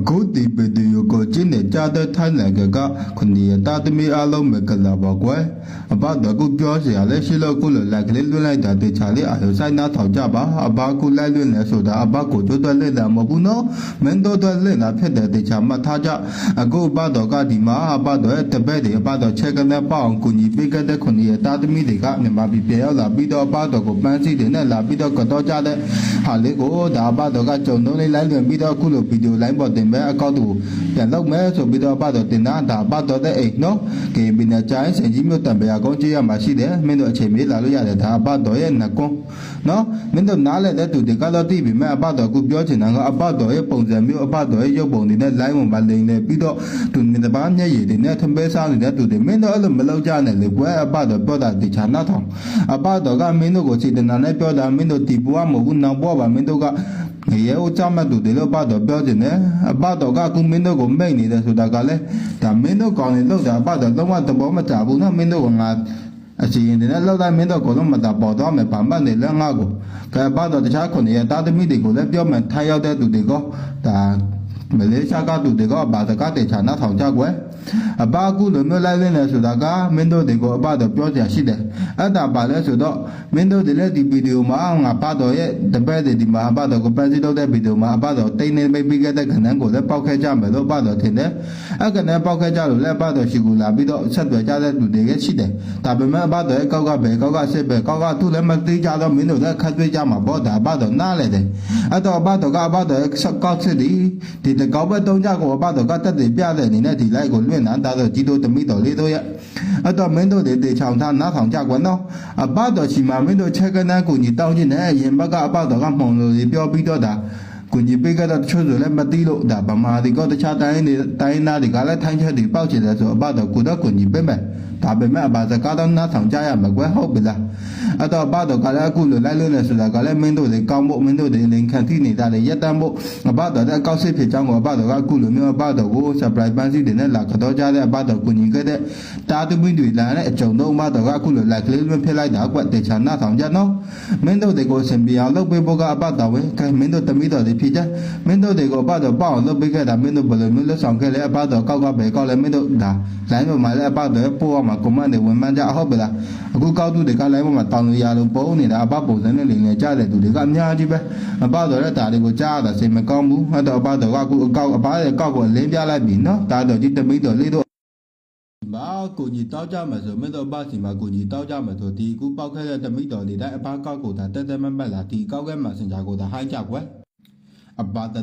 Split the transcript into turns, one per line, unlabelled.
အခုဒီဗီဒီယိုကိုကြည့်နေကြတဲ့ထိုင်းနိုင်ငံကခုနှစ်ရတာသမီးအလုံးမကလာပါကွယ်အဘတော့ခုပြောစရာလဲရှိလို့ခုလိုလက်ကလေးလွှတ်လိုက်တာတေချာလေးအာရုံဆိုင်နာထောင်ကြပါအဘခုလိုက်လွှတ်နေဆိုတာအဘကိုကြွတ်လက်တာမဟုတ်ဘူးနော်မင်းတို့တော့လက်တာဖြစ်တဲ့တေချာမှတ်ထားကြအခုအဘတော့ကဒီမှာအဘတော့တပည့်တွေအဘတော့ချက်ကနေပေါ့အောင်ကူညီပေးခဲ့တဲ့ခုနှစ်ရတာသမီးတွေကမြန်မာပြည်ပြန်ရောက်လာပြီးတော့အဘတော့ကိုပန်းစီတွေနဲ့လာပြီးတော့ကတော့ကြတဲ့ဟာလေးကိုဒါအဘတော့ကကြုံတော့လေးလိုက်လွှင့်ပြီးတော့ခုလိုဗီဒီယိုလိုင်းပေါ်တင်မဲ့အကောင့်တူပြန်လုပ်မယ်ဆိုပြီးတော့အဘတော့တင်တာဒါအဘတော့တဲ့အိတ်နော်ကေဘီနဲ့ချိုင်းစင်ကြီးမြို့တံပရာကုန်းကြီးရမှာရှိတယ်မင်းတို့အချိန်မေးလာလို့ရတယ်ဒါအဘတော့ရဲ့နှကွန်းနော်မင်းတို့နားလဲတဲ့သူတွေကတော့သိပြီမဲ့အဘတော့ခုပြောချင်တာကအဘတော့ရဲ့ပုံစံမျိုးအဘတော့ရဲ့ရုပ်ပုံတွေနဲ့လိုင်းပုံမှာလိန်နေပြီးတော့သူနေတပါးမျက်ရည်တွေနဲ့ထမင်းစားနေတဲ့သူတွေမင်းတို့အဲ့လိုမလုပ်ကြနဲ့လေကွယ်အဘတော့ပြောတာဒီချာနာထောင်အဘတော့ကမင်းတို့ကိုစိတ်တနာနဲ့ပြောတာမင်းတို့တီပွားမဟုတ်ဘူးနောက်ပွားပါမင်းတို့က ငရေဦးကြမဲ့သူတွေလို့ပတ်တော့ပြောချင်တယ်အပတ်တော့ကကုမင်းတို့ကိုမိတ်နေတယ်ဆိုတာကလည်းဒါမင်းတို့ကောင်းနေလို့ဒါအပတ်တော့လုံးဝသဘောမကျဘူးနော်မင်းတို့ကငါအစီရင်တွေနဲ့လောက်တိုင်းမင်းတို့ကိုလုံးမတာပေါ်တော့မယ်ဗမာနေလဲငါကိုကဲပတ်တော့တခြားခုနေရတာသမီတွေကိုလည်းပြောမယ်ထိုင်ရောက်တဲ့သူတွေကိုဒါမလေးရှားကသူတွေကဘာတကတဲ့ချာနာထောင်ကြကွယ်အပအခုလိုမျိုးလိုက်လင်းနေဆိုတာကမင်းတို့တွေကိုအပတော့ပြောကြရှိတယ် အဲ့ဒါပါလဲဆိုတော့မင်းတို့တွေလည်းဒီဗီဒီယိုမှာငါပတော့ရဲ့တပည့်တွေဒီမှာအပတော့ကိုပန်းစီတော့တဲ့ဗီဒီယိုမှာအပတော့တိတ်နေပိတ်ပြီးခဲ့တဲ့ခဏကိုလည်းပောက်ခဲ့ကြမယ်လို့အပတော့ထင်တယ်အဲ့ကနေပောက်ခဲ့ကြလို့လည်းအပတော့ရှိကူလာပြီးတော့ဆက်သွယ်ကြတဲ့လူတွေလည်းရှိတယ်ဒါပေမဲ့အပတော့ရဲ့ကောက်ကဘယ်ကောက်ကစစ်ပဲကောက်ကသူ့လည်းမသိကြတော့မင်းတို့လည်းခတ်သွေးကြမှာပေါ့ဒါအပတော့နားလေတယ်အဲ့တော့အပတော့ကအပတော့ရဲ့ကောက်စစ်ဒီဒီတကောက်ပဲတုံးကြကိုအပတော့ကတက်တယ်ပြတဲ့အနေနဲ့ဒီလိုက်ကိုလွင့်တာဒါတော့ကြီးတို့တမိတော်လေးတို့ရဲ့အဲ့တော့မင်းတို့တွေတေချောင်ထားနားထောင်ကြကွယ်နော်အပတော့ရှိမှမင်းတို့ချက်ကနန်းကိုကြီးတောင်းခြင်းနဲ့ရင်ဘက်ကအပတော့ကမှုံလို့ပြောပြီးတော့ဒါကွန်ကြီးပေးကတော့တချို့ဆိုလည်းမသိလို့ဒါဗမာတွေကတခြားတိုင်းတွေတိုင်းသားတွေကလည်းထိုင်းချက်တွေပေါက်ချင်တယ်ဆိုအပတော့ကိုတော့ကွန်ကြီးပေးမယ်ဒါပေမဲ့အပါစကားတော့နားထောင်ကြရမှာကွယ်ဟုတ်ပြီလား အဲ့တော့အပတော့ကလည်းအခုလိုလိုက်လို့နေဆိုတာကလည်းမင်းတို့တွေကောင်းဖို့မင်းတို့တွေလင်ခံထိနေတာလေရက်တမ်းဖို့အပတော့တဲ့အကောက်စစ်ဖြစ်ကြောင်းကိုအပတော့ကအခုလိုမျိုးအပတော့ကို surprise ပန်းစီတွေနဲ့လာကတော့ကြတဲ့အပတော့ကွန်ကြီးခဲ့တဲ့တားသမီးတွေလာတဲ့အကြုံတော့အပတော့ကအခုလိုလိုက်ကလေးလွင့်ဖြစ်လိုက်တာကွက်တေချာနားထောင်ကြနော်မင်းတို့တွေကိုဆင်ပြအောင်လုပ်ပေးဖို့ကအပတော့ဝဲကဲမင်းတို့တမိတော်တွေဖြစ်ကြမင်းတို့တွေကိုအပတော့ပေါ့အောင်လုပ်ပေးခဲ့တာမင်းတို့ဘယ်လိုမျိုးလက်ဆောင်ခဲ့လဲအပတော့ကောက်ကပဲကောက်လဲမင်းတို့ဒါလိုင်းပေါ်မှာလည်းအပတော့ပို့အောင်မှာကွန်မန့်တွေဝင်မှန်းကြဟုတ်ပြီလားအခုကောက်သူတွေကလိုင်းပေါ်မှာတောင်းလို့ရလို့ပုံနေတာအပပုံစံနဲ့လိမ်နေကြတဲ့သူတွေကအများကြီးပဲအပတော့တဲ့ဒါတွေကိုကြားရတာစိတ်မကောင်းဘူးအဲ့တော့အပတော့ကအခုအကောက်အပရဲ့ကောက်ကိုလင်းပြလိုက်ပြီနော်ဒါတော့ဒီတမိတော်လေးတို့ဘာကိုကြီးတောက်ကြမယ်ဆိုမင်းတို့ဘာစီမှာကိုကြီးတောက်ကြမယ်ဆိုဒီကူပောက်ခဲ့တဲ့တမိတော်လေးတိုင်းအပကောက်ကိုဒါတက်တက်မတ်မတ်လာဒီကောက်ကဲမှာစင်ကြကိုဒါဟိုင်းကြကွယ်အပတ